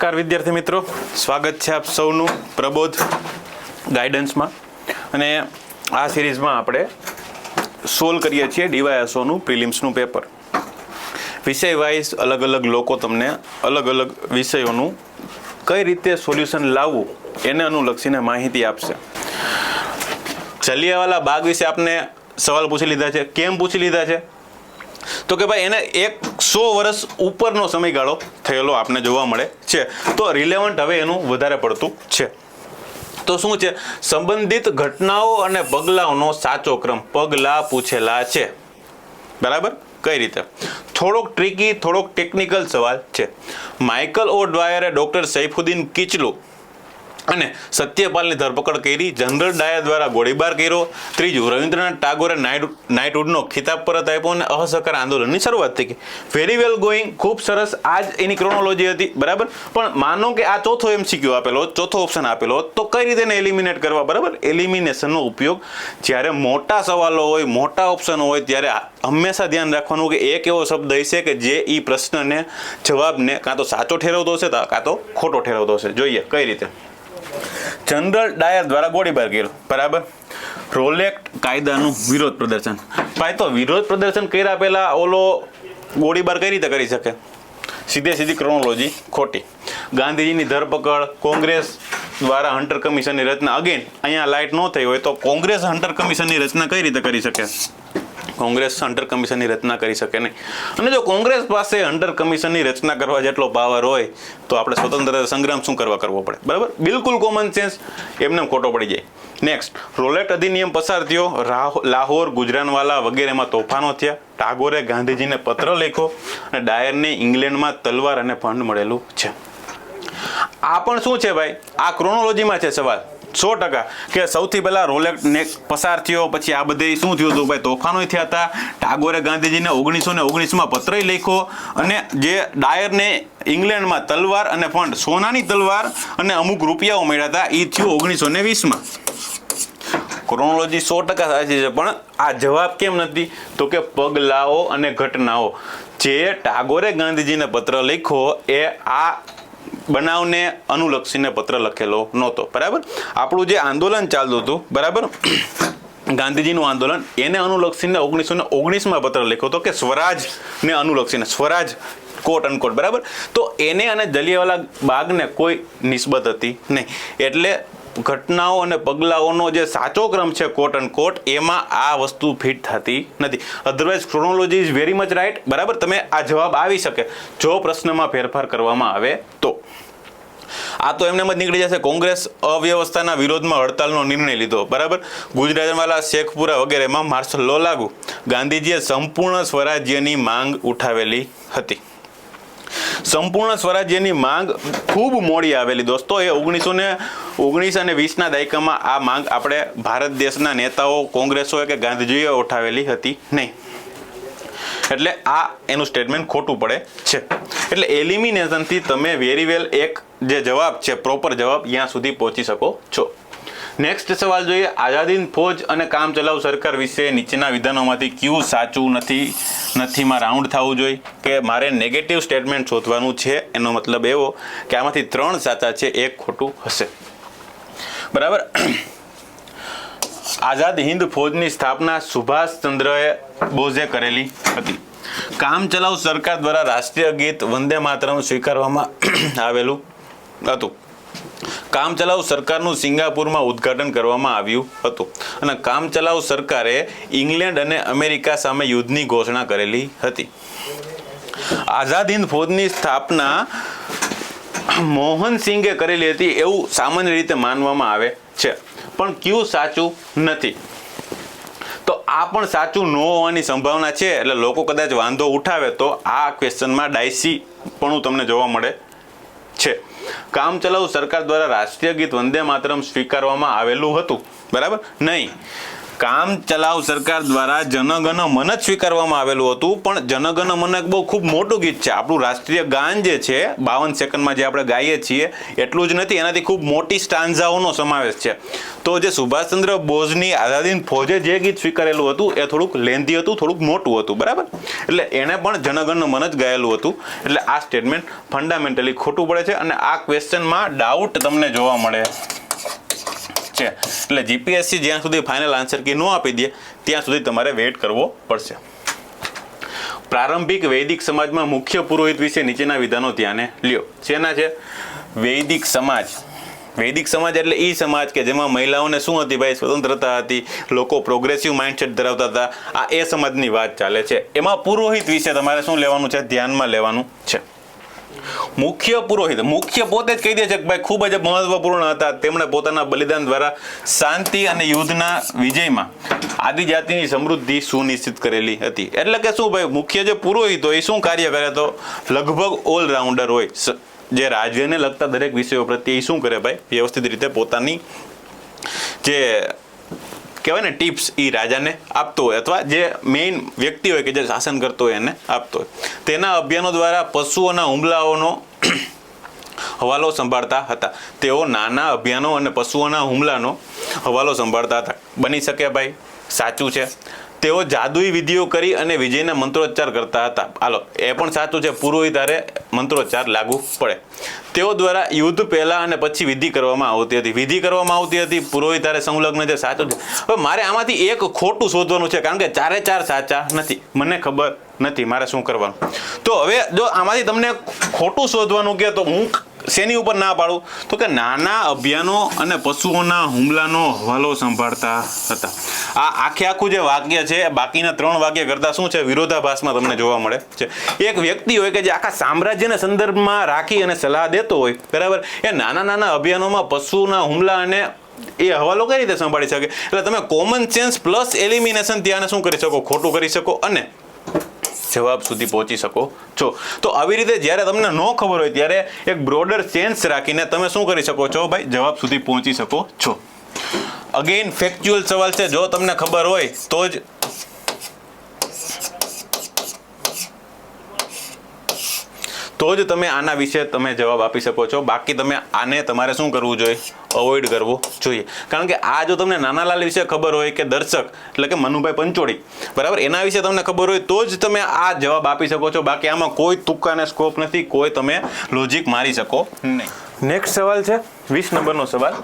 નમસ્કાર વિદ્યાર્થી મિત્રો. સ્વાગત છે આપ સૌનું પ્રબોધ ગાઈડન્સમાં. અને આ સિરીઝમાં આપણે સોલ્વ કરીએ છીએ ડીવાયએસઓનું પ્રિલિમ્સનું પેપર. વિષય વાઇઝ અલગ અલગ લોકો તમને અલગ અલગ વિષયોનું કઈ રીતે સોલ્યુશન લાવવું એને અનુલક્ષીને માહિતી આપશે. જલિયાવાલા બાગ વિશે આપને સવાલ પૂછી લીધા છે, કેમ પૂછી લીધા છે? તો કે ભાઈ એને એક સો વર્ષ ઉપરનો સમયગાળો થયેલો આપને જોવા મળે છે. તો રિલેવન્ટ હવે એનું વધારે પડતું છે. તો શું છે? સંબંધિત ઘટનાઓ અને પગલાઓનો સાચો ક્રમ પગલા પૂછેલા છે. બરાબર? કઈ રીતે? થોડોક ટ્રિકી થોડોક ટેકનિકલ સવાલ છે. માઇકલ ઓ ડ્વાયરે ડોક્ટર સૈફુદ્દીન કિચલુ અને સત્યપાલની ધરપકડ કરી જનરલ ડાયર દ્વારા ગોળીબાર કર્યો. ત્રીજું, રવિન્દ્રનાથ ટાગોરે નાઇટ નાઇટહુડનો ખિતાબ પરત આપ્યો અને અસહકાર આંદોલનની શરૂઆત થઈ વેરી વેલ ગોઈંગ ખૂબ સરસ. આ જ એની ક્રોનોલોજી હતી, બરાબર? પણ માનો કે આ ચોથો એમસીક્યુ આપેલો, ચોથો ઓપ્શન આપેલો, તો કઈ રીતે એને એલિમિનેટ કરવા? બરાબર? એલિમિનેશનનો ઉપયોગ જ્યારે મોટા સવાલો હોય, મોટા ઓપ્શનો હોય, ત્યારે હંમેશા ધ્યાન રાખવાનું કે એક એવો શબ્દ હશે કે જે એ પ્રશ્નને, જવાબને કાં તો સાચો ઠેરવતો હશે કાં તો ખોટો ઠેરવતો હશે. જોઈએ, કઈ રીતે? જનરલ ડાયર દ્વારા ગોળીબાર કર્યો બરાબર? રોલેક્ટ કાયદાનું વિરોધ પ્રદર્શન. ભાઈ, તો વિરોધ પ્રદર્શન કર્યા પહેલાં ઓલો ગોળીબાર કઈ રીતે કરી શકે? સીધે સીધી ક્રોનોલોજી ખોટી. ગાંધીજીની ધરપકડ, કોંગ્રેસ દ્વારા હન્ટર કમિશનની રચના. અગેન અહીંયા લાઇટ ન થઈ હોય તો કોંગ્રેસ હન્ટર કમિશનની રચના કઈ રીતે કરી શકે? કોંગ્રેસ અંડર કમિશનની રચના કરી શકે નહીં. અને જો કોંગ્રેસ પાસે અંડર કમિશનની રચના કરવા જેટલો પાવર હોય, તો આપણે સ્વતંત્રતા સંગ્રામ શું કરવા કરવો પડે? બરાબર? બિલકુલ કોમન સેન્સ એમને ખોટો પડી જાય. નેક્સ્ટ રોલેટ અધિનિયમ પસાર થયો. લાહોર, ગુજરાનવાલા વગેરેમાં તોફાનો થયા. ટાગોરે ગાંધીજીને પત્ર લખ્યો અને ડાયરને ઇંગ્લેન્ડમાં તલવાર અને ફંડ મળેલું છે. આ પણ શું છે ભાઈ? આ ક્રોનોલોજીમાં છે સવાલ. સો ટકા કે સૌથી પહેલાં રોલેક્ટ ને પસાર થયો, પછી આ બધે શું થયું હતું? ભાઈ તોફાનો થયા હતા. ટાગોરે ગાંધીજીને ઓગણીસો ને ઓગણીસમાં પત્ર લખ્યો અને જે ડાયરને ઇંગ્લેન્ડમાં તલવાર અને ફંડ, સોનાની તલવાર અને અમુક રૂપિયાઓ મળ્યા હતા એ થયું ઓગણીસો ને વીસમાં. ક્રોનોલોજી સો ટકા સાચી છે, પણ આ જવાબ કેમ નથી? તો કે પગલાઓ અને ઘટનાઓ. જે ટાગોરે ગાંધીજીને પત્ર લખ્યો, એ આ બનાવને અનુલક્ષીને પત્ર લખેલો નહોતો, બરાબર? આપણું જે આંદોલન ચાલતું હતું, બરાબર? ગાંધીજીનું આંદોલન, એને અનુલક્ષીને ઓગણીસો ને ઓગણીસમાં પત્ર લખ્યો હતો કે સ્વરાજને અનુલક્ષીને, સ્વરાજ કોટ અનકોટ બરાબર? તો એને અને જલિયાવાલા બાગને કોઈ નિસ્બત હતી નહીં. એટલે ઘટનાઓ અને પગલાઓનો જે સાચો ક્રમ છે કોટ એન્ડ કોટ એમાં આ વસ્તુ ફિટ થતી નથી. Otherwise chronology is very much right બરાબર? તમે આ જવાબ આવી શકે. જો પ્રશ્નમાં ફેરફાર કરવામાં આવે તો. આ તો એમને જ નીકળી જશે. કોંગ્રેસ અવ્યવસ્થાના વિરોધમાં હડતાલનો નિર્ણય લીધો. બરાબર? ગુજરાતવાલા શેખપુરા વગેરેમાં માર્શલ લો લાગુ. ગાંધીજીએ સંપૂર્ણ સ્વરાજ્યની માંગ ઉઠાવેલી હતી. સંપૂર્ણ સ્વરાજ્યની માંગ ખૂબ મોડી આવેલી. દોસ્તો, એ ઓગણીસો ને ઓગણીસ અને વીસના દાયકામાં આ માંગ આપણે ભારત દેશના નેતાઓ, કોંગ્રેસોએ કે ગાંધીજીએ ઉઠાવેલી હતી નહીં. એટલે આ એનું સ્ટેટમેન્ટ ખોટું પડે છે. એટલે એલિમિનેશનથી તમે વેરી વેલ એક જે જવાબ છે પ્રોપર જવાબ ત્યાં સુધી પહોંચી શકો છો. નેક્સ્ટ સવાલ જોઈએ, આઝાદીન ફોજ અને કામ ચલાઉ સરકાર વિશે નીચેના વિધાનોમાંથી કયું સાચું નથી? નથીમાં રાઉન્ડ થવું જોઈએ કે મારે નેગેટિવ સ્ટેટમેન્ટ શોધવાનું છે? એનો મતલબ એવો કે આમાંથી ત્રણ સાચા છે, એક ખોટું હશે. બરાબર? આઝાદ હિન્દ ફોજની સ્થાપના સુભાષચંદ્રએ બોઝે કરેલી હતી. કામ ચલાઉ સરકાર દ્વારા રાષ્ટ્રીય ગીત વંદે માતરમ સ્વીકારવામાં આવેલું હતું. કામ ચલાઉ સરકારનું સિંગાપુરમાં ઉદ્ઘાટન કરવામાં આવ્યું હતું. અને કામચલાઉ સરકારે ઇંગ્લેન્ડ અને અમેરિકા સામે યુદ્ધની ઘોષણા કરેલી હતી. આઝાદ હિન્દ ફોજની સ્થાપના મોહન સિંઘે કરેલી હતી એવું સામાન્ય રીતે માનવામાં આવે છે. પણ કયું સાચું નથી? તો આ પણ સાચું ન હોવાની સંભાવના છે, એટલે લોકો કદાચ વાંધો ઉઠાવે તો આ ક્વેશ્ચનમાં ડાયસી પણ તમને જોવા મળે છે. કામચલાઉ સરકાર દ્વારા રાષ્ટ્રીય ગીત વંદે માતરમ સ્વીકારવામાં આવેલું હતું. બરાબર? નહીં. કામ ચલાવ સરકાર દ્વારા જનગણ મન જ સ્વીકારવામાં આવેલું હતું. પણ જનગણ મન એક બહુ ખૂબ મોટું ગીત છે. આપણું રાષ્ટ્રીય ગાન જે છે, બાવન સેકન્ડમાં જે આપણે ગાઈએ છીએ, એટલું જ નથી, એનાથી ખૂબ મોટી સ્ટાન્ઝાઓનો સમાવેશ છે. તો જે સુભાષચંદ્ર બોઝની આઝાદીન ફોજે જે ગીત સ્વીકારેલું હતું, એ થોડુંક લેન્ધી હતું, થોડુંક મોટું હતું, બરાબર? એટલે એણે પણ જનગણ મન જ ગાયેલું હતું. એટલે આ સ્ટેટમેન્ટ ફંડામેન્ટલી ખોટું પડે છે અને આ ક્વેશ્ચનમાં ડાઉટ તમને જોવા મળે. છે. એટલે જીપીએસસી જ્યાં સુધી ફાઇનલ આન્સર કી ન આપી દે, ત્યાં સુધી તમારે વેઇટ કરવો પડશે. પ્રારંભિક વૈદિક સમાજમાં મુખ્ય પુરોહિત વિશે નીચેના વિધાનો ધ્યાને લ્યો. શેના છે? વૈદિક સમાજ. વૈદિક સમાજ એટલે એ સમાજ કે જેમાં મહિલાઓને શું હતી ભાઈ? સ્વતંત્રતા હતી, લોકો પ્રોગ્રેસિવ માઇન્ડસેટ ધરાવતા હતા. આ એ સમાજની વાત ચાલે છે. એમાં પુરોહિત વિશે તમારે શું લેવાનું છે? ધ્યાનમાં લેવાનું છે. મુખ્ય પુરોહિત, મુખ્ય પોતે જ કહી દે છે કે ભાઈ ખૂબ જ મહત્વપૂર્ણ હતા. તેમણે પોતાના બલિદાન દ્વારા શાંતિ અને યુદ્ધના વિજયમાં આદિજાતિની સમૃદ્ધિ સુનિશ્ચિત કરેલી હતી. એટલે કે શું ભાઈ, મુખ્ય જે પુરોહિત હોય, એ શું કાર્ય કરે તો? લગભગ ઓલરાઉન્ડર હોય. જે રાજ્યને લગતા દરેક વિષયો પ્રત્યે એ શું કરે ભાઈ? વ્યવસ્થિત રીતે પોતાની જે કહેવાય ને ટિપ્સ એ રાજાને આપતો હોય અથવા જે મેઇન વ્યક્તિ હોય કે જે શાસન કરતો હોય એને આપતો હોય. તેના અભિયાનો દ્વારા પશુઓના હુમલાઓનો હવાલો સંભાળતા હતા. તેઓ નાના અભિયાનો અને પશુઓના હુમલાનો હવાલો સંભાળતા હતા. બની શકે ભાઈ? સાચું છે? તેઓ જાદુઈ વિધિઓ કરી અને વિજયના મંત્રોચ્ચાર કરતા હતા. હાલો, એ પણ સાચું છે. પુરોહિતારે મંત્રોચ્ચાર લાગુ પડે. તેઓ દ્વારા યુદ્ધ પહેલાં અને પછી વિધિ કરવામાં આવતી હતી. વિધિ કરવામાં આવતી હતી. પુરોહિત હારે સંલગ્ન છે. સાચું છે. હવે મારે આમાંથી એક ખોટું શોધવાનું છે, કારણ કે ચારે ચાર સાચા નથી. મને ખબર નથી. મારે શું કરવાનું? તો હવે જો આમાંથી તમને ખોટું શોધવાનું કે તો હું શેની ઉપર ના પાડું? તો કે નાના અભિયાનો અને પશુઓના હુમલાનો હવાલો સંભાળતા હતા. આ આખે આખું જે વાક્ય છે બાકીના ત્રણ વાક્ય કરતાં શું છે? વિરોધાભાસમાં તમને જોવા મળે છે. એક વ્યક્તિ હોય કે જે આખા સામ્રાજ્યના સંદર્ભમાં રાખી અને સલાહ દેતો હોય, બરાબર? એ નાના નાના અભિયાનોમાં પશુના હુમલા અને એ હવાલો કઈ રીતે સંભાળી શકે? એટલે તમે કોમન સેન્સ પ્લસ એલિમિનેશન ત્યાં શું કરી શકો? ખોટું કરી શકો અને જવાબ સુધી પહોંચી શકો. છો તો આવી રીતે જ્યારે તમને ન ખબર હોય ત્યારે એક બ્રોડર સેન્સ રાખીને તમે શું કરી શકો છો ભાઈ? જવાબ સુધી પહોંચી શકો છો. અગેન ફેક્ચ્યુઅલ સવાલ છે. જો તમને ખબર હોય તો જ તો જ તમે આના વિશે તમે જવાબ આપી શકો છો. બાકી તમે આને તમારે શું કરવું જોઈએ? અવોઇડ કરવું જોઈએ. કારણ કે આ જો તમને નાનાલાલ વિશે ખબર હોય કે દર્શક એટલે કે મનુભાઈ પંચોળી બરાબર? એના વિશે તમને ખબર હોય તો જ તમે આ જવાબ આપી શકો છો. બાકી આમાં કોઈ તુક્કાને સ્કોપ નથી કોઈ તમે લોજિક મારી શકો નહીં. નેક્સ્ટ સવાલ છે. વીસ નંબરનો સવાલ.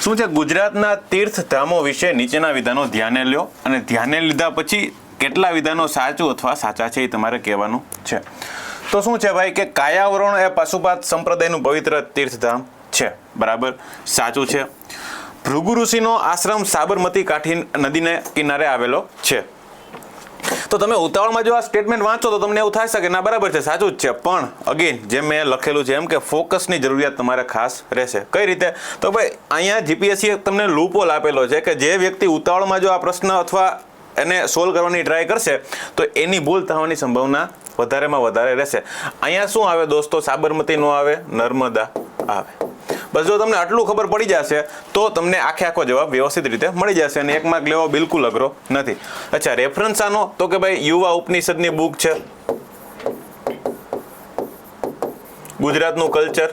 શું છે ગુજરાતના તીર્થધામો વિશે નીચેના વિધાનો ધ્યાને લ્યો અને ધ્યાને લીધા પછી કેટલા વિધાનો સાચું અથવા સાચા છે એ તમારે કહેવાનું છે. તો શું છે ભાઈ કે કાયાવરણ એ પશુપાત સંપ્રદાયનું પવિત્ર તીર્થધામ છે? બરાબર? સાચું છે. ભૃગુ ઋષિનો આશ્રમ સાબરમતી કાઠી નદીને કિનારે આવેલો છે. તો તમે ઉતાવળમાં જો આ સ્ટેટમેન્ટ વાંચો તો તમને એવું થાય શકે, ના, બરાબર છે, સાચું જ છે. પણ અગેન જેમ મેં લખેલું છે, એમ કે ફોકસની જરૂરિયાત તમારે ખાસ રહેશે. કઈ રીતે? તો ભાઈ, અહીંયા જીપીએસસી તમને લૂપોલ આપેલો છે કે જે વ્યક્તિ ઉતાવળમાં જો આ પ્રશ્ન અથવા એને સોલ્વ કરવાની ટ્રાય કરશે, તો એની ભૂલ થવાની સંભાવના વધારેમાં વધારે રહેશે. અહીંયા શું આવે દોસ્તો? સાબરમતીનું આવે, નર્મદા આવે. બસ જો તમને આટલું ખબર પડી જશે, તો તમને આખે આખો જવાબ વ્યવસ્થિત રીતે મળી જશે અને એક માર્ક લેવો બિલકુલ અઘરો નથી. અચ્છા રેફરન્સ આનો, તો કે ભાઈ યુવા ઉપનિષદની બુક છે. ગુજરાતનું કલ્ચર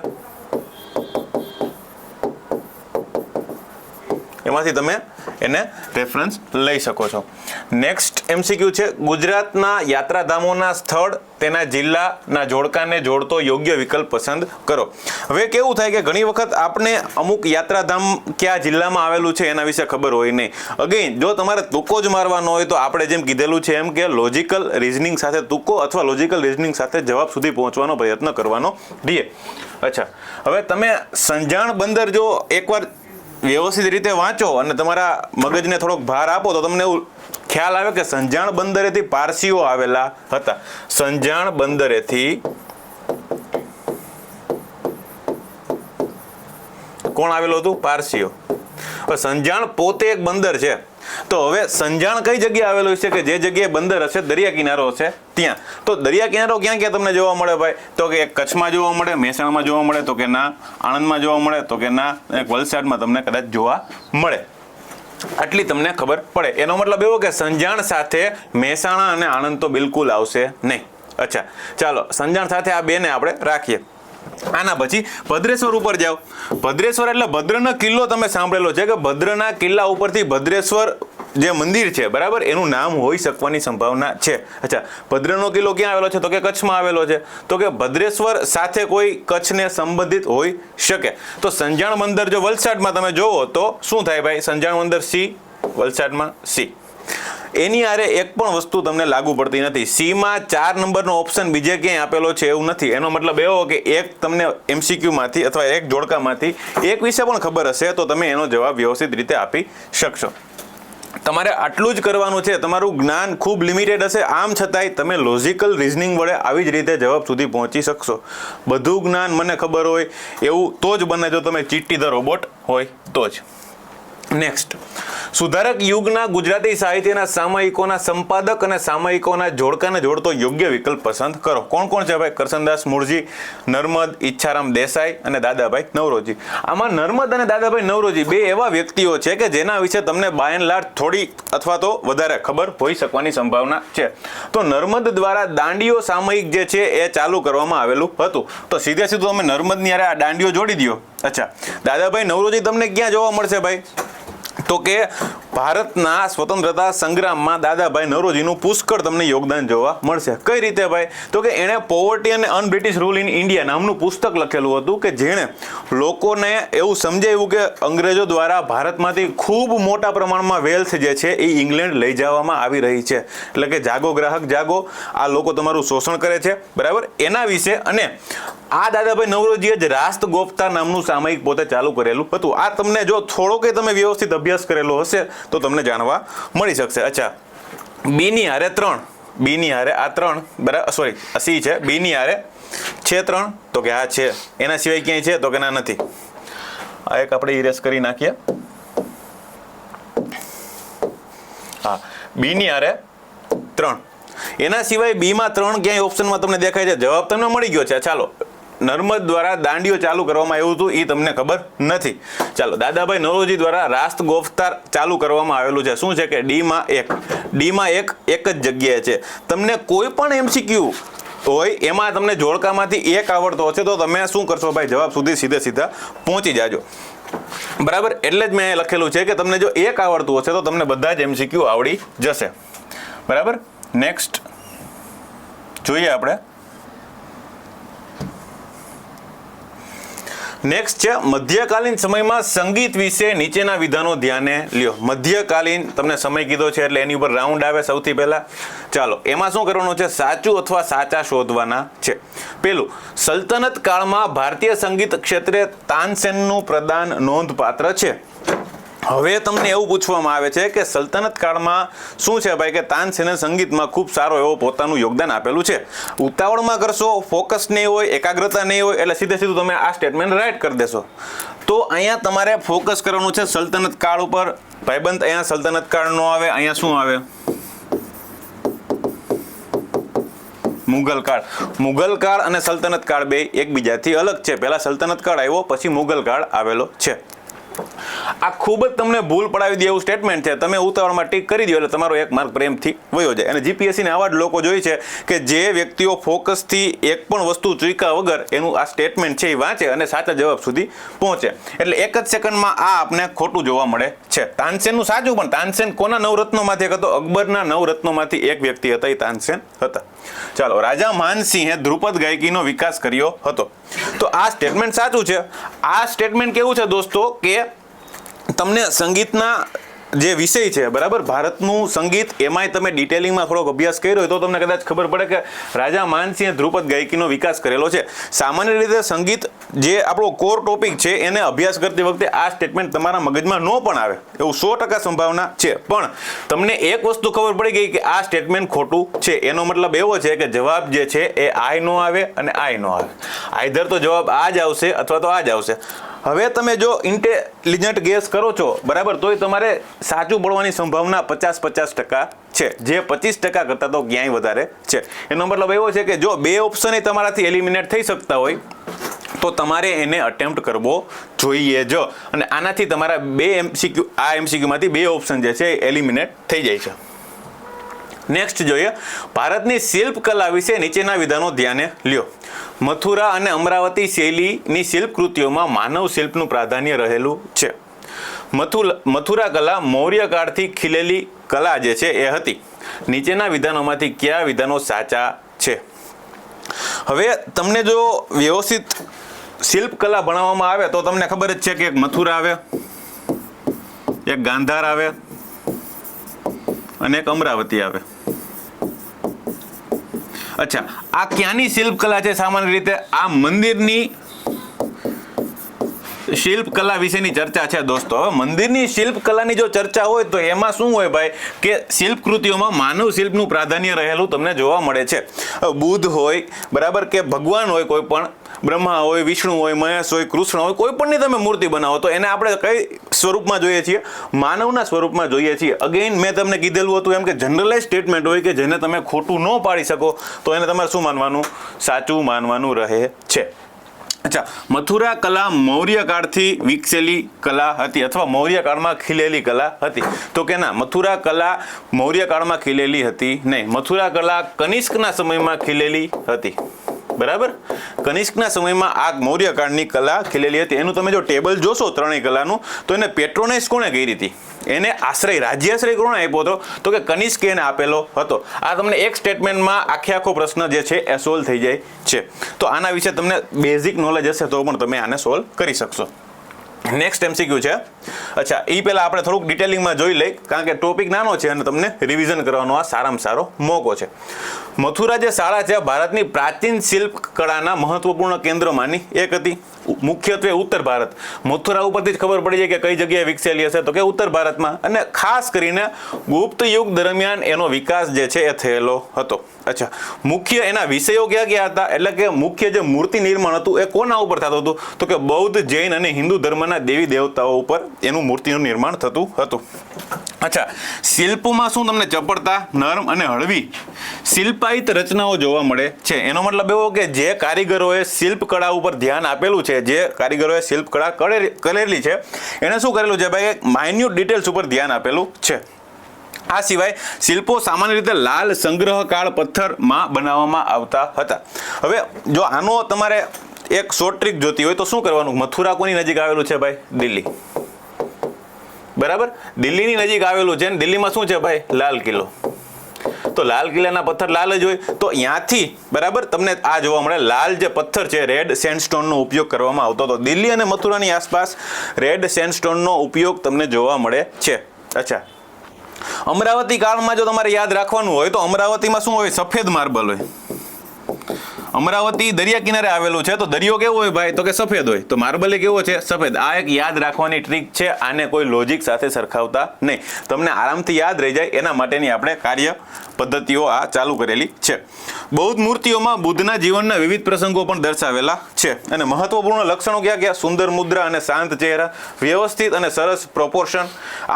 એમાંથી તમે એને રેફરન્સ લઈ શકો છો. નેક્સ્ટ એમસીક્યુ છે. ગુજરાતના યાત્રાધામોના સ્થળ, તેના જિલ્લાના જોડકાને જોડતો યોગ્ય વિકલ્પ પસંદ કરો. હવે કેવું થાય કે ઘણી વખત આપણે અમુક યાત્રાધામ કયા જિલ્લામાં આવેલું છે એના વિશે ખબર હોય નહીં. અગેન જો તમારે તુક્કો જ મારવાનો હોય તો આપણે જેમ કીધેલું છે એમ કે લોજિકલ રિઝનિંગ સાથે તુક્કો અથવા લોજિકલ રિઝનિંગ સાથે જવાબ સુધી પહોંચવાનો પ્રયત્ન કરવાનો રહીએ અચ્છા. હવે તમે સંજાણ બંદર જો એકવાર વ્યવસ્થિત રીતે વાંચો અને તમારા મગજને થોડોક ભાર આપો તો તમને એવું ખ્યાલ આવે કે સંજાણ બંદરેથી પારસીઓ આવેલા હતા. સંજાણ બંદરેથી કોણ આવેલું હતું? પારસીઓ. સંજાણ પોતે એક બંદર છે. તો હવે સંજાણ કઈ જગ્યાએ આવેલું છે કે જે જગ્યાએ બંદર હશે, દરિયા કિનારો હશે? ત્યાં. તો દરિયા કિનારો ક્યાં ક્યાં તમને જોવા મળે ભાઈ? તો કે કચ્છમાં જોવા મળે, મહેસાણામાં જોવા મળે, તો કે ના આણંદમાં જોવા મળે, તો કે ના વલસાડમાં તમને કદાચ જોવા મળે. આટલી તમને ખબર પડે. એનો મતલબ એવો કે સંજાણ સાથે મહેસાણા અને આણંદ તો બિલકુલ આવશે નહીં. અચ્છા. ચાલો, સંજાણ સાથે આ બેને આપણે રાખીએ. આના પછી ભદ્રેશ્વર ઉપર જાઓ. ભદ્રેશ્વર એટલે ભદ્રનો કિલ્લો તમે સાંભળેલો છે કે ભદ્રના કિલ્લા ઉપરથી ભદ્રેશ્વર જે મંદિર છે, બરાબર? એનું નામ હોઈ શકવાની સંભાવના છે. અચ્છા, ભદ્રનો કિલ્લો ક્યાં આવેલો છે? તો કે કચ્છમાં આવેલો છે. તો કે ભદ્રેશ્વર સાથે કોઈ કચ્છને સંબંધિત હોઈ શકે. તો સંજાણ બંદર જો વલસાડમાં તમે જોવો તો શું થાય ભાઈ? સંજાણ બંદર સી, વલસાડમાં સી. એની આરે એક પણ વસ્તુ તમને લાગુ પડતી નથી. સીમાં ચાર નંબરનો ઓપ્શન બીજે ક્યાંય આપેલો છે એવું નથી. એનો મતલબ એવો કે એક તમને એમસીક્યુમાંથી અથવા એક જોડકામાંથી એક વિશે પણ ખબર હશે તો તમે એનો જવાબ વ્યવસ્થિત રીતે આપી શકશો. તમારે આટલું જ કરવાનું છે. તમારું જ્ઞાન ખૂબ લિમિટેડ હશે. આમ છતાંય તમે લોજિકલ રિઝનિંગ વડે આવી જ રીતે જવાબ સુધી પહોંચી શકશો. બધું જ્ઞાન મને ખબર હોય એવું તો જ બને જો તમે ચીટ્ટી ધ રોબોટ હોય તો જ. નેક્સ્ટ સુધારક યુગના ગુજરાતી સાહિત્યના સામયિકોના સંપાદક અને સામયિકોના જોડકાને જોડતો યોગ્ય વિકલ્પ પસંદ કરો. કોણ કોણ છે ભાઈ? કરસનદાસ મુળજી, નર્મદ, ઈચ્છારામ દેસાઈ અને દાદાભાઈ નવરોજી. આમાં નર્મદ અને દાદાભાઈ નવરોજી બે એવા વ્યક્તિઓ છે કે જેના વિશે તમને બાય એન્ડ લાર્જ થોડી અથવા તો વધારે ખબર હોઈ શકવાની સંભાવના છે. તો નર્મદ દ્વારા દાંડીઓ સામયિક જે છે એ ચાલુ કરવામાં આવેલું હતું. તો સીધે સીધું તમે નર્મદની યારે આ દાંડીઓ જોડી દો અચ્છા. દાદાભાઈ નવરોજી તમને ક્યાં જોવા મળશે ભાઈ? તો કે ભારતના સ્વતંત્રતા સંગ્રામમાં દાદાભાઈ નવરોજીનું પુષ્કળ તમને યોગદાન જોવા મળશે. કઈ રીતે ભાઈ? તો કે એણે પોવર્ટી અને અનબ્રિટિશ રૂલ ઇન ઇન્ડિયા નામનું પુસ્તક લખેલું હતું કે જેણે લોકોને એવું સમજાવ્યું કે અંગ્રેજો દ્વારા ભારતમાંથી ખૂબ મોટા પ્રમાણમાં વેલ્થ જે છે એ ઇંગ્લેન્ડ લઈ જવામાં આવી રહી છે. એટલે કે જાગો ગ્રાહક, જાગો. આ લોકો તમારું શોષણ કરે છે. બરાબર? એના વિશે અને આ દાદાભાઈ નવરોજીએ જ રાસ્ત ગોપતા નામનું સામયિક પોતે ચાલુ કરેલું હતું. આ તમને જો થોડો કે તમે વ્યવસ્થિત અભ્યાસ કરેલો હશે તો તમને જાણવા મળી શકશે. અચ્છા. બીની હારે ત્રણ. બીની હારે આ ત્રણ બરાબર સોરી સી છે. બીની હારે છે ત્રણ. તો કે આ છે. એના સિવાય ક્યાંય છે તો કે ના નથી. આ એક આપણે ઇરેસ કરી નાખીએ. હા. બીની હારે ત્રણ. એના સિવાય બીમાં ત્રણ ક્યાંય ઓપ્શનમાં તમને દેખાય છે? જવાબ તમને મળી ગયો છે. ચાલો. નર્મદ દ્વારા દાંડીઓ ચાલુ કરવામાં આવ્યું હતું એ તમને ખબર નથી. ચાલો, દાદાભાઈ નરોજી દ્વારા રાસ્ત ગોફતાર ચાલુ કરવામાં આવેલું છે. શું છે કે ડીમાં એક ડીમાં એક એક જ જગ્યાએ છે. તમને કોઈ પણ એમસીક્યુ હોય, એમાં તમને જોડકામાંથી એક આવડતો હશે, તો તમે શું કરશો ભાઈ? જવાબ સુધી સીધે સીધા પહોંચી જાજો. બરાબર? એટલે જ મેં લખેલું છે કે તમને જો એક આવડતું હશે, તો તમને બધા જ એમસીક્યુ આવડી જશે. બરાબર? નેક્સ્ટ જોઈએ આપણે. નેક્સ્ટ છે, મધ્યકાલીન સમયમાં સંગીત વિશે નીચેના વિધાનો ધ્યાને લ્યો. મધ્યકાલીન, તમને સમય કીધો છે એટલે એની ઉપર રાઉન્ડ આવે સૌથી પહેલા. ચાલો, એમાં શું કરવાનું છે? સાચું અથવા સાચા શોધવાના છે. પેલું, સલ્તનત કાળમાં ભારતીય સંગીત ક્ષેત્રે તાનસેનનું પ્રદાન નોંધપાત્ર છે. હવે તમને એવું પૂછવામાં આવે છે કે સલ્તનત કાળમાં શું છે ભાઈ કે તાનસેને સંગીતમાં ખૂબ સારો એવો પોતાનું યોગદાન આપેલું છે? ઉતાવળમાં કરશો, ફોકસ નહીં હોય, એકાગ્રતા નહીં હોય, એટલે સીધે સીધું તમે આ સ્ટેટમેન્ટ રાઇટ કરી દેશો. તો અહીંયા તમારે ફોકસ કરવાનું છે સલ્તનત કાળ ઉપર. ભાઈબંધ, અહીંયા સલ્તનત કાળ નો આવે, અહીંયા શું આવે? મુગલ કાળ. મુગલ કાળ અને સલ્તનત કાળ બે એકબીજાથી અલગ છે. પહેલા સલ્તનત કાળ આવ્યો, પછી મુગલ કાળ આવેલો છે. આ ખૂબ જ તમને ભૂલ પડાવી દે એવું સ્ટેટમેન્ટ છે. તમે ઉતાવળમાં ટીક કરી દો એટલે તમારો એક માર્ક પ્રેમથી વયો જાય. અને જીપીએસસીને આવા જ લોકો જોઈ છે કે જે વ્યક્તિઓ ફોકસથી એક પણ વસ્તુ ચૂક્યા વગર એનું આ સ્ટેટમેન્ટ છે એ વાંચે અને સાચા જવાબ સુધી પહોંચે. એટલે એક જ સેકન્ડમાં આ આપને ખોટું જોવા મળે છે. તાનસેનનું સાચું પણ તાનસેન કોના નવરત્નોમાંથી એક હતો? અકબરના નવરત્નોમાંથી એક વ્યક્તિ હતા, એ તાનસેન હતા. ચાલો, રાજા માનસિંહે ધ્રુપદ ગાયકીનો વિકાસ કર્યો હતો. તો આ સ્ટેટમેન્ટ સાચું છે? આ સ્ટેટમેન્ટ કેવું છે દોસ્તો? કે તમને સંગીતના જે વિષય છે, બરાબર? ભારતનું સંગીત, એમાંય તમે ડિટેલિંગમાં થોડોક અભ્યાસ કર્યો હોય તો તમને કદાચ ખબર પડે કે રાજા માનસિંહે ધ્રુપદ ગાયકીનો વિકાસ કરેલો છે. સામાન્ય રીતે સંગીત જે આપણો કોર ટોપિક છે, એને અભ્યાસ કરતી વખતે આ સ્ટેટમેન્ટ તમારા મગજમાં ન પણ આવે. એવું સો ટકા સંભાવના છે. પણ તમને એક વસ્તુ ખબર પડી ગઈ કે આ સ્ટેટમેન્ટ ખોટું છે. એનો મતલબ એવો છે કે જવાબ જે છે, એ આય નો આવે અને આય નો આવે. આઈધર તો જવાબ આ જ આવશે અથવા તો આ જ આવશે. હવે તમે જો ઇન્ટેલિજન્ટ ગેસ કરો છો, બરાબર, તોય તમારે સાચું પડવાની સંભાવના પચાસ પચાસ ટકા છે. જે પચીસ ટકા કરતાં તો ક્યાંય વધારે છે. એનો મતલબ એવો છે કે જો બે ઓપ્શન તમારાથી એલિમિનેટ થઈ શકતા હોય, તો તમારે એને અટેમ્પ્ટ કરવો જોઈએ જ. અને આનાથી તમારા બે એમસીક્યુ આ એમસીક્યુમાંથી બે ઓપ્શન જે છે એ એલિમિનેટ થઈ જાય છે. નેક્સ્ટ જોઈએ. ભારતની શિલ્પકલા વિશે નીચેના વિધાનો ધ્યાને લ્યો. મથુરા અને અમરાવતી શૈલીની શિલ્પકૃતિઓમાં માનવ શિલ્પનું પ્રાધાન્ય રહેલું છે. મથુરા કલા મૌર્ય કાળથી ખીલેલી કલા જે છે એ હતી. નીચેના વિધાનોમાંથી કયા વિધાનો સાચા છે? હવે તમને જો વ્યવસ્થિત શિલ્પકલા ભણાવવામાં આવે તો તમને ખબર જ છે કે એક મથુરા આવે, એક ગાંધાર આવે અને એક અમરાવતી આવે. અચ્છા આ ક્યાંની શિલ્પકલા છે સામાન્ય રીતે? આ મંદિરની શિલ્પકલા વિશેની ચર્ચા છે દોસ્તો. મંદિરની શિલ્પકલાની જો ચર્ચા હોય તો એમાં શું હોય ભાઈ કે શિલ્પ કૃતિઓમાં માનવ શિલ્પનું પ્રાધાન્ય રહેલું તમને જોવા મળે છે. બુદ્ધ હોય, બરાબર કે ભગવાન હોય કોઈ પણ, બ્રહ્મા હોય, વિષ્ણુ હોય, મહેશ હોય, કૃષ્ણ હોય, કોઈ પણની તમે મૂર્તિ બનાવો તો એને આપણે કઈ સ્વરૂપમાં જોઈએ છીએ? માનવના સ્વરૂપમાં જોઈએ છીએ. અગેઇન મેં તમને કીધેલું હતું એમ કે જનરલાઇઝ સ્ટેટમેન્ટ હોય કે જેને તમે ખોટું ન પાડી શકો તો એને તમારે શું માનવાનું? સાચું માનવાનું રહે છે. અચ્છા, મથુરા કલા મૌર્ય કાળથી વિકસેલી કલા હતી અથવા મૌર્ય કાળમાં ખીલેલી કલા હતી. તો કે ના, મથુરા કલા મૌર્ય કાળમાં ખીલેલી હતી નહીં, મથુરા કલા કનિષ્કના સમયમાં ખીલેલી હતી. બરાબર? કનિષ્કના સમયમાં આ મૌર્ય કાળની કલા ખીલેલી હતી. એનું તમે જો ટેબલ જોશો ત્રણેય કલાનું, તો એને પેટ્રોનાઇઝ કોણે કરી હતી? એને આશ્રય, રાજ્યાશ્રય કોણે આપ્યો હતો? તો કે કનિષ્કે એને આપેલો હતો. આ તમને એક સ્ટેટમેન્ટમાં આખે આખો પ્રશ્ન જે છે એ સોલ્વ થઈ જાય છે. તો આના વિશે તમને બેઝિક નોલેજ હશે તો પણ તમે આને સોલ્વ કરી શકશો. નેક્સ્ટ એમસીક્યુ છે. અચ્છા એ પહેલાં આપણે થોડુંક ડિટેલિંગમાં જોઈ લઈ, કારણ કે ટોપિક નાનો છે અને તમને રિવિઝન કરવાનો આ સારામાં સારો મોકો છે. મથુરા જે શાળા છે ભારતની પ્રાચીન શિલ્પ કળાના મહત્વપૂર્ણ કેન્દ્રોમાંની એક હતી. મુખ્યત્વે ઉત્તર ભારત. મથુરા ઉપરથી જ ખબર પડી જાય કે કઈ જગ્યાએ વિકસેલી હશે. તો કે ઉત્તર ભારતમાં. અને ખાસ કરીને ગુપ્ત યુગ દરમિયાન એનો વિકાસ જે છે, એ થયેલો હતો. અચ્છા, મુખ્ય એના વિષયો ક્યાં ક્યાં હતા? એટલે કે મુખ્ય જે મૂર્તિ નિર્માણ હતું, એ કોના ઉપર થતું હતું? તો કે બૌદ્ધ જૈન અને હિન્દુ ધર્મના દેવી દેવતાઓ ઉપર એનું મૂર્તિનું નિર્માણ થતું હતું. અચ્છા, શિલ્પમાં શું તમને ચપળતા, નરમ અને હળવી શિલ્પાયિત રચનાઓ જોવા મળે છે? એનો મતલબ એવો કે જે કારીગરોએ શિલ્પકળા ઉપર ધ્યાન આપેલું છે, જે કારીગરોએ શિલ્પકળા કરેલી છે, એણે શું કરેલું છે ભાઈ? માઇન્યુટ ડિટેલ્સ ઉપર ધ્યાન આપેલું છે. આ સિવાય શિલ્પો સામાન્ય રીતે લાલ સંગ્રહકાળ પથ્થરમાં બનાવવામાં આવતા હતા. હવે જો આનો તમારે એક શોર્ટ ટ્રીક જોતી હોય તો શું કરવાનું? મથુરા કોની નજીક આવેલું છે ભાઈ, દિલ્હી. બરાબર? દિલ્હીની નજીક આવેલું છે દિલ્હીમાં શું છે ભાઈ? લાલ કિલ્લો. તો લાલ કિલ્લાના પથ્થર લાલ જ હોય. તો ત્યાંથી બરાબર? તમને આ જોવા મળે. લાલ જે પથ્થર છે, રેડ સેન્ડસ્ટોનનો ઉપયોગ કરવામાં આવતો હતો. દિલ્હી અને મથુરાની આસપાસ રેડ સેન્ડસ્ટોનનો ઉપયોગ તમને જોવા મળે છે. અચ્છા. અમરાવતી કાળમાં જો તમારે યાદ રાખવાનું હોય, તો અમરાવતીમાં શું હોય? સફેદ માર્બલ હોય. અમરાવતી દરિયા કિનારે આવેલું છે. તો દરિયો કેવો હોય ભાઈ? તો કે સફેદ હોય. તો માર્બલ કેવો છે? સફેદ. આ એક યાદ રાખવાની ટ્રીક છે. આને કોઈ લોજિક સાથે સરખાવતા નહીં. તમને આરામથી યાદ રહી જાય. એના માટેની આપણે કાર્ય પદ્ધતિઓ આ ચાલુ કરેલી છે. બૌદ્ધ મૂર્તિઓમાં બુદ્ધના જીવનના વિવિધ પ્રસંગો પણ દર્શાવેલા છે અને મહત્વપૂર્ણ લક્ષણો ક્યાં ક્યાં? સુંદર મુદ્રા અને શાંત ચહેરા, વ્યવસ્થિત અને સરસ પ્રોપોર્શન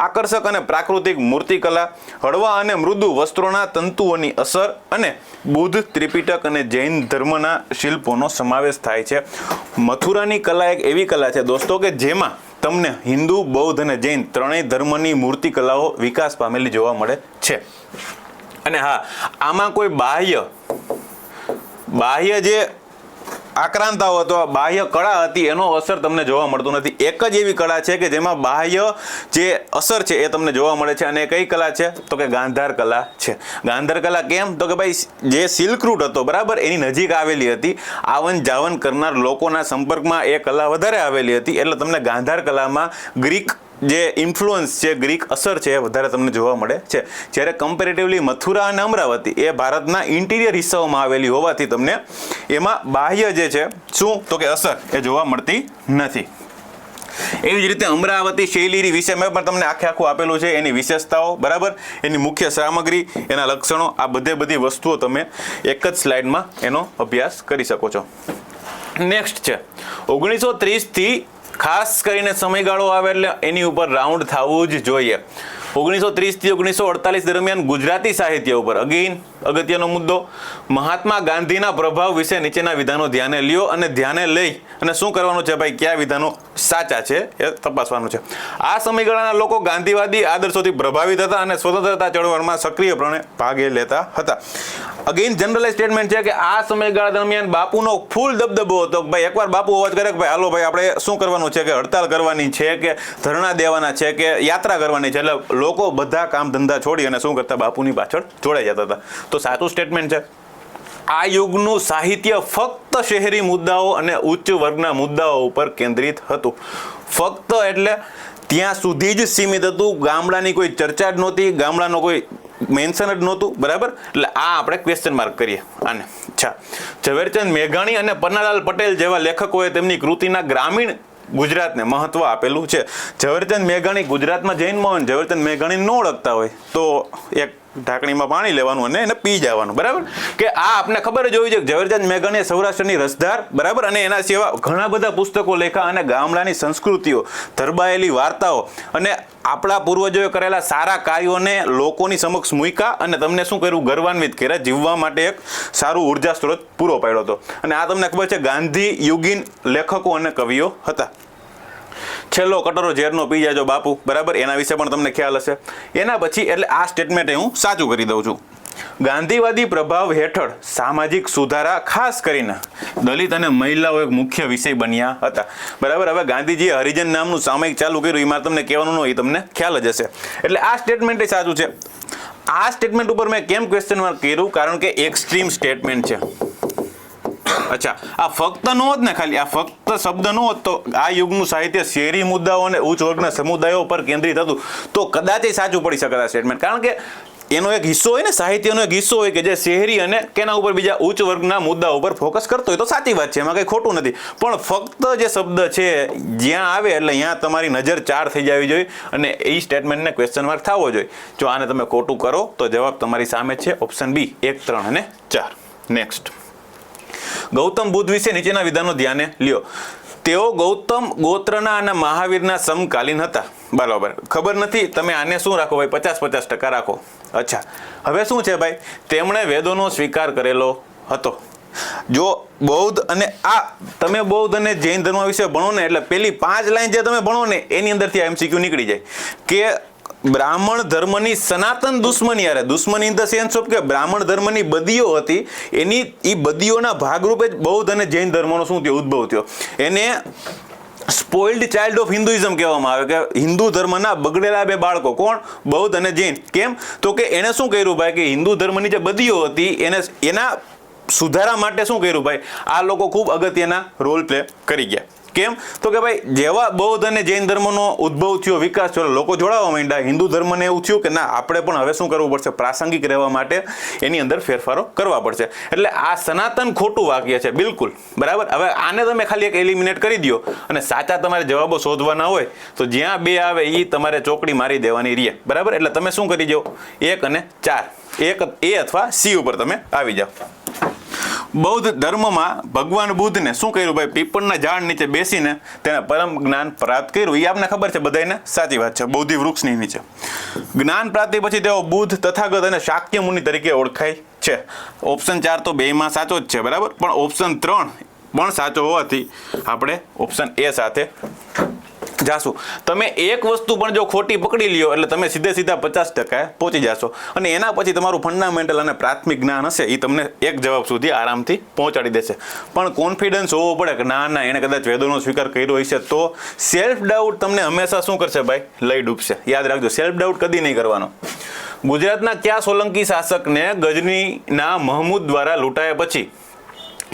આકર્ષક અને પ્રાકૃતિક મૂર્તિકલા, હળવા અને મૃદુ વસ્ત્રોના તંતુઓની અસર અને બુદ્ધ ત્રિપિટક અને જૈન ધર્મના શિલ્પોનો સમાવેશ થાય છે. મથુરાની કલા એક એવી કલા છે દોસ્તો કે જેમાં તમને હિન્દુ, બૌદ્ધ અને જૈન ત્રણેય ધર્મની મૂર્તિકલાઓ વિકાસ પામેલી જોવા મળે છે. અને હા, આમાં કોઈ બાહ્ય બાહ્ય જે આક્રાંતાઓ અથવા બાહ્ય કળા હતી, એનો અસર તમને જોવા મળતું નથી. એક જ એવી કળા છે કે જેમાં બાહ્ય જે અસર છે એ તમને જોવા મળે છે. અને એ કઈ કલા છે? તો કે ગાંધાર કલા છે. ગાંધાર કલા કેમ? તો કે ભાઈ, જે સિલ્ક રૂટ હતો, બરાબર? એની નજીક આવેલી હતી. આવન જાવન કરનાર લોકોના સંપર્કમાં એ કલા વધારે આવેલી હતી. એટલે તમને ગાંધાર કલામાં ગ્રીક જે ઇન્ફ્લુઅન્સ છે ગ્રીક અસર છે એ વધારે તમને જોવા મળે છે. જ્યારે કમ્પેરેટિવલી મથુરા અને અમરાવતી એ ભારતના ઇન્ટિરિયર હિસ્સાઓમાં આવેલી હોવાથી તમને એમાં બાહ્ય જે છે, શું? તો કે અસર એ જોવા મળતી નથી. એવી જ રીતે અમરાવતી શૈલી વિશે મેં પણ તમને આખે આખું આપેલું છે. એની વિશેષતાઓ, બરાબર? એની મુખ્ય સામગ્રી, એના લક્ષણો, આ બધે બધી વસ્તુઓ તમે એક જ સ્લાઇડમાં એનો અભ્યાસ કરી શકો છો. નેક્સ્ટ છે. ઓગણીસો ત્રીસથી ખાસ કરીને સમયગાળો આવે એટલે એની ઉપર રાઉન્ડ થવું જ જોઈએ. ઓગણીસો ત્રીસથી ઓગણીસો અડતાલીસ દરમિયાન ગુજરાતી સાહિત્ય ઉપર. અગેન અગત્યનો મુદ્દો, મહાત્મા ગાંધીના પ્રભાવ વિશે નીચેના વિધાનો ધ્યાને લ્યો અને ધ્યાને લઈ. અને શું કરવાનું છે ભાઈ? કયા વિધાનો સાચા છે? એ તપાસવાનું છે. આ સમયગાળાના લોકો ગાંધીવાદી આદર્શોથી પ્રભાવિત હતા અને સ્વતંત્રતા ચળવળમાં સક્રિયપણે ભાગે લેતા હતા. અગેન જનરલ સ્ટેટમેન્ટ છે કે આ સમયગાળા દરમિયાન બાપુનો ફૂલ દબદબો હતો. ભાઈ, એકવાર બાપુ અવાજ કરે કે ભાઈ, હાલો ભાઈ, આપણે શું કરવાનું છે? કે હડતાલ કરવાની છે? કે ધરણા દેવાના છે? કે યાત્રા કરવાની છે? એટલે લોકો બધા કામ ધંધા છોડી અને શું કરતા? બાપુની પાછળ જોડાઈ જતા હતા. તો સાચું સ્ટેટમેન્ટ છે. આ યુગનું સાહિત્ય ફક્ત શહેરી મુદ્દાઓ અને ઉચ્ચ વર્ગના મુદ્દાઓ ઉપર કેન્દ્રિત હતું. ફક્ત એટલે ત્યાં સુધી જ સીમિત હતું. ગામડાની કોઈ ચર્ચા જ નહોતી. ગામડાનો કોઈ મેન્શન જ નહોતું. બરાબર? એટલે આ આપણે ક્વેશ્ચન માર્ક કરીએ. આને. અચ્છા ઝવેરચંદ મેઘાણી અને પન્નાલાલ પટેલ જેવા લેખકોએ તેમની કૃતિના ગ્રામીણ ગુજરાતને મહત્વ આપેલું છે. ઝવેરચંદ મેઘાણી ગુજરાતમાં જૈન મોહન, ઝવેરચંદ મેઘાણી ન ઓળખતા હોય તો એક ઢાંકણીમાં પાણી લેવાનું અને એને પી જવાનું, બરાબર? કે આ આપને ખબર જ હોવી જોઈએ કે ઝવેરચંદ મેઘાણીએ સૌરાષ્ટ્રની રસધાર, બરાબર? અને એના સિવાય ઘણા બધા પુસ્તકો, લેખા અને ગામડાની સંસ્કૃતિઓ, ધરબાયેલી વાર્તાઓ અને આપણા પૂર્વજોએ કરેલા સારા કાર્યોને લોકોની સમક્ષ મૂક્યા અને તમને શું કર્યું? ગર્વાન્વિત કર્યા, જીવવા માટે એક સારું ઊર્જા સ્ત્રોત પૂરો પાડ્યો હતો. અને આ તમને ખબર છે, ગાંધી, યુગીન લેખકો અને કવિઓ હતા. છેલ્લો કટોરો ઝેરનો પી જાજો બાપુ, બરાબર? એના વિશે પણ તમને ખ્યાલ હશે. એના પછી એટલે આ સ્ટેટમેન્ટ હું સાચું કરી દઉં છું. ગાંધીવાદી પ્રભાવ હેઠળ સામાજિક સુધારા ખાસ કરીને દલિત અને મહિલાઓ એક મુખ્ય વિષય બન્યા હતા. બરાબર? હવે ગાંધીજીએ હરિજન નામનું સામયિક ચાલુ કર્યું એ મારે તમને કહેવાનું એ તમને ખ્યાલ જ હશે. એટલે આ સ્ટેટમેન્ટ એ સાચું છે. આ સ્ટેટમેન્ટ ઉપર મેં કેમ ક્વેશ્ચન માર્ક કર્યું? કારણ કે એક્સ્ટ્રીમ સ્ટેટમેન્ટ છે. અચ્છા, આ ફક્ત નો હોત ને ખાલી, આ ફક્ત શબ્દ નો તો આ યુગનું સાહિત્ય શહેરી મુદ્દાઓ અને ઉચ્ચ વર્ગના સમુદાયો પર કેન્દ્રિત હતું. તો કદાચ એ સાચું પડી શકે આ સ્ટેટમેન્ટ કારણ કે એનો એક હિસ્સો હોય ને, સાહિત્યનો એક હિસ્સો હોય કે જે શહેરી અને કેના ઉપર બીજા ઉચ્ચ વર્ગના મુદ્દાઓ ઉપર ફોકસ કરતો હોય તો સાચી વાત છે, એમાં કંઈ ખોટું નથી. પણ ફક્ત જે શબ્દ છે, જ્યાં આવે એટલે ત્યાં તમારી નજર ચાર થઈ જવી જોઈએ અને એ સ્ટેટમેન્ટને ક્વેશ્ચન માર્ક થવો જોઈએ. જો આને તમે ખોટું કરો, તો જવાબ તમારી સામે છે ઓપ્શન બી એક, ત્રણ અને ચાર. નેક્સ્ટ ગૌતમ બુદ્ધ વિશે નીચેના વિધાનો ધ્યાને લ્યો. તેઓ ગૌતમ ગોત્રના અને મહાવીરના સમકાલીન હતા. બરાબર. ખબર નથી તમે આને શું રાખો ભાઈ? પચાસ પચાસ ટકા રાખો. અચ્છા. હવે શું છે ભાઈ? તેમણે વેદોનો સ્વીકાર કરેલો હતો. જો બૌદ્ધ અને આ તમે બૌદ્ધ અને જૈન ધર્મ વિશે ભણો ને એટલે પેલી પાંચ લાઈન જે તમે ભણો ને, એની અંદરથી એમસીક્યુ નીકળી જાય. કે બ્રાહ્મણ ધર્મની સનાતન દુશ્મની અરે દુશ્મની ઇન ધ સેન્સ ઓફ કે બ્રાહ્મણ ધર્મની બદીઓ હતી, એની એ બદીઓના ભાગરૂપે જ બૌદ્ધ અને જૈન ધર્મનો શું થયો? ઉદ્ભવ થયો. એને સ્પોઇલ્ડ ચાઇલ્ડ ઓફ હિન્દુઇઝમ કહેવામાં આવે કે હિન્દુ ધર્મના બગડેલા બે બાળકો. કોણ? બૌદ્ધ અને જૈન. કેમ? તો કે એણે શું કર્યું ભાઈ? કે હિન્દુ ધર્મની જે બદીઓ હતી, એને એના સુધારા માટે શું કર્યું ભાઈ? આ લોકો ખૂબ અગત્યના રોલ પ્લે કરી ગયા. કેમ? તો કે ભાઈ, જેવા બૌદ્ધ અને જૈન ધર્મનો ઉદ્ભવ થયો, વિકાસ થયો, લોકો જોડાવા માંડ્યા. હિન્દુ ધર્મને એવું થયું કે ના, આપણે પણ હવે શું કરવું પડશે? પ્રાસંગિક રહેવા માટે એની અંદર ફેરફારો કરવા પડશે. એટલે આ સનાતન ખોટું વાક્ય છે, બિલકુલ. બરાબર? હવે આને તમે ખાલી એક એલિમિનેટ કરી દો અને સાચા તમારે જવાબો શોધવાના હોય, તો જ્યાં બે આવે એ તમારે ચોકડી મારી દેવાની રહે. બરાબર? એટલે તમે શું કરી જાઓ એક અને ચાર. એક એ અથવા સી ઉપર તમે આવી જાઓ. બૌદ્ધ ધર્મમાં ભગવાન બુદ્ધને શું કર્યું ભાઈ? પીપળના ઝાડ નીચે બેસીને તેને પરમ જ્ઞાન પ્રાપ્ત કર્યું. એ આપને ખબર છે બધાને સાચી વાત છે. બૌદ્ધિ વૃક્ષની નીચે. જ્ઞાન પ્રાપ્તિ પછી તેઓ બુદ્ધ, તથાગત અને શાક્ય મુનિ તરીકે ઓળખાય છે. ઓપ્શન ચાર તો બેમાં સાચો જ છે, બરાબર? પણ ઓપ્શન ત્રણ પણ સાચો હોવાથી આપણે ઓપ્શન એ સાથે જાશું. તમે એક વસ્તુ પણ જો ખોટી પકડી લ્યો, એટલે તમે સીધે સીધા પચાસ ટકા પહોંચી જશો. અને એના પછી તમારું ફંડામેન્ટલ અને પ્રાથમિક જ્ઞાન હશે એ તમને એક જવાબ સુધી આરામથી પહોંચાડી દેશે. પણ કોન્ફિડન્સ હોવો પડે કે ના ના, એણે કદાચ વેદોનો સ્વીકાર કર્યો હશે તો સેલ્ફ ડાઉટ તમને હંમેશા શું કરશે ભાઈ? લઈ ડૂબશે. યાદ રાખજો સેલ્ફ ડાઉટ કદી નહીં કરવાનો. ગુજરાતના કયા સોલંકી શાસકને ગજનીના મહમૂદ દ્વારા લૂંટાયા પછી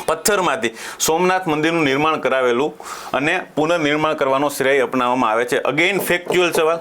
પથ્થરમાંથી સોમનાથ મંદિરનું નિર્માણ કરાવેલું અને પુનર્નિર્માણ કરવાનો શ્રેય અપનાવવામાં આવે છે. અગેઇન ફેક્ચ્યુઅલ સવાલ.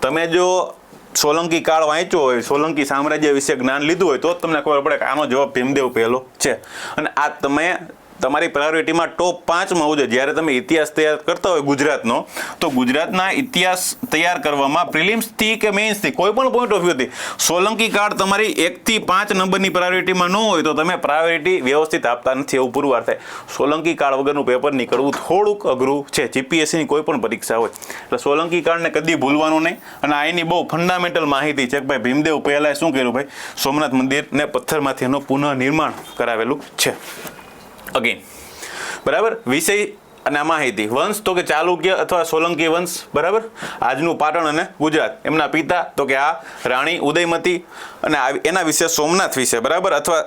તમે જો સોલંકી કાળ વાંચ્યો હોય, સોલંકી સામ્રાજ્ય વિશે જ્ઞાન લીધું હોય, તો જ તમને ખબર પડે કે આનો જવાબ ભીમદેવ પહેલો છે. અને આ તમે તમારી પ્રાયોરિટીમાં ટોપ પાંચમાં હોવું જોઈએ. જ્યારે તમે ઇતિહાસ તૈયાર કરતા હોય ગુજરાતનો, તો ગુજરાતના ઇતિહાસ તૈયાર કરવામાં પ્રિલિમ્સથી કે મેઇન્સથી કોઈ પણ પોઈન્ટ ઓફ વ્યૂથી સોલંકી કાળ તમારી એકથી પાંચ નંબરની પ્રાયોરિટીમાં ન હોય તો તમે પ્રાયોરિટી વ્યવસ્થિત આપતા નથી. એવું પુરવાર થાય. સોલંકી કાળ વગરનું પેપર નીકળવું થોડુંક અઘરું છે. જીપીએસસીની કોઈ પણ પરીક્ષા હોય. એટલે સોલંકી કાળને કદી ભૂલવાનું નહીં. અને આ એની બહુ ફંડામેન્ટલ માહિતી છે કે ભાઈ ભીમદેવ પહેલાં શું કર્યું ભાઈ? સોમનાથ મંદિરને પથ્થરમાંથી એનું પુનઃનિર્માણ કરાવેલું છે. અગેન બરાબર? વિષય અને આ માહિતી. વંશ તો કે ચાલુક્ય અથવા સોલંકી વંશ. બરાબર? આજનું પાટણ અને ગુજરાત. એમના પિતા તો કે આ રાણી ઉદયમતી અને એના વિશે સોમનાથ વિશે. બરાબર? અથવા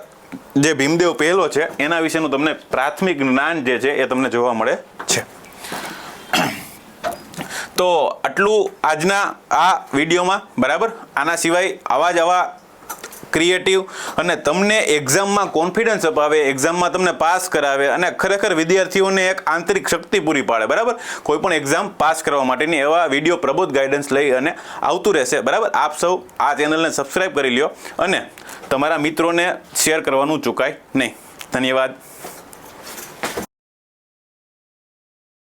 જે ભીમદેવ પહેલો છે, એના વિશેનું તમને પ્રાથમિક જ્ઞાન જે છે, એ તમને જોવા મળે છે. તો આટલું આજના આ વિડીયોમાં. બરાબર? આના સિવાય આવા જ આવા ક્રિએટિવ અને તમને એક્ઝામમાં કોન્ફિડન્સ અપાવે એક્ઝામમાં તમને પાસ કરાવે અને ખરેખર વિદ્યાર્થીઓને એક આંતરિક શક્તિ પૂરી પાડે, બરાબર? કોઈ પણ એક્ઝામ પાસ કરવા માટેની એવા વીડિયો પ્રબોધ ગાઈડન્સ લઈ અને આવતું રહેશે, બરાબર? આપ સૌ આ ચેનલને સબસ્ક્રાઈબ કરી લ્યો અને તમારા મિત્રોને શેર કરવાનું ચૂકાય નહીં. ધન્યવાદ.